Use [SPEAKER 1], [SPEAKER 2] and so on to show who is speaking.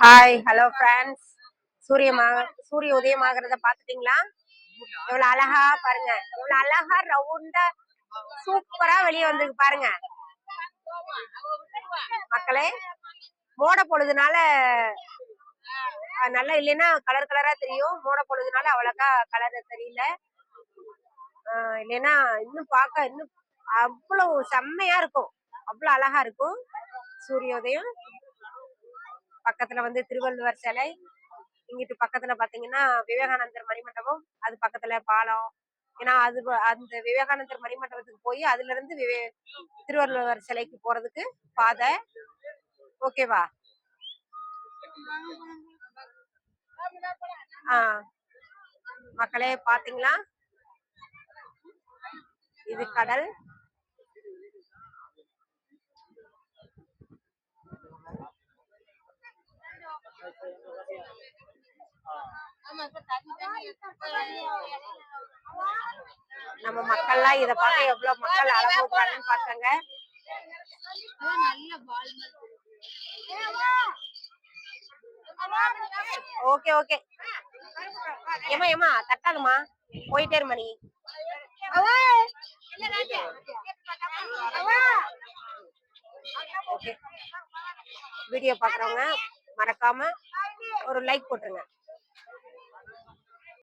[SPEAKER 1] Hi hello friends சூரியமாக சூரிய உதயமாகிறத பாத்துட்டீங்களா? எவ்வளவு அழகா பாருங்க. எவ்வளவு அழகா ரவுண்டா சூப்பரா வெளியே வந்திருக்கு பாருங்க. மக்களே மோட பொழுதுனால நல்லா இல்லைன்னா கலர் கலரா தெரியும். மோட பொழுதுனால அவ்வளோக்கா கலர் தெரியல. இல்லைன்னா இன்னும் பார்க்க இன்னும் அவ்வளவு செம்மையா இருக்கும். அவ்வளவு அழகா இருக்கும். சூரியோதயம் பக்கத்துல வந்து திருவள்ளுவர் சிலை. இங்கிட்டு பக்கத்துல பாத்தீங்கன்னா விவேகானந்தர் மணிமண்டபம் அது பக்கத்துல பாலம். ஏன்னா அது அந்த விவேகானந்தர் மணிமண்டபத்துக்கு போய் அதுல இருந்து விவே திருவள்ளுவர் சிலைக்கு போறதுக்கு பாதை. ஓகேவா? ஆ. மக்களே பாத்தீங்களா? இது கடல். நம்ம மக்கள்லாம் இத பார்க்க எவ்வளவு மக்கள் அனுபவிக்கிறாங்கன்னு பார்த்தாங்க. Okay okay. ஏமா ஏமா தட்டாதுமா போயிட்டே இருமா நீ. ஓகே. வீடியோ பாக்குறவங்க மறக்காம ஒரு லைக் போட்டுருங்க.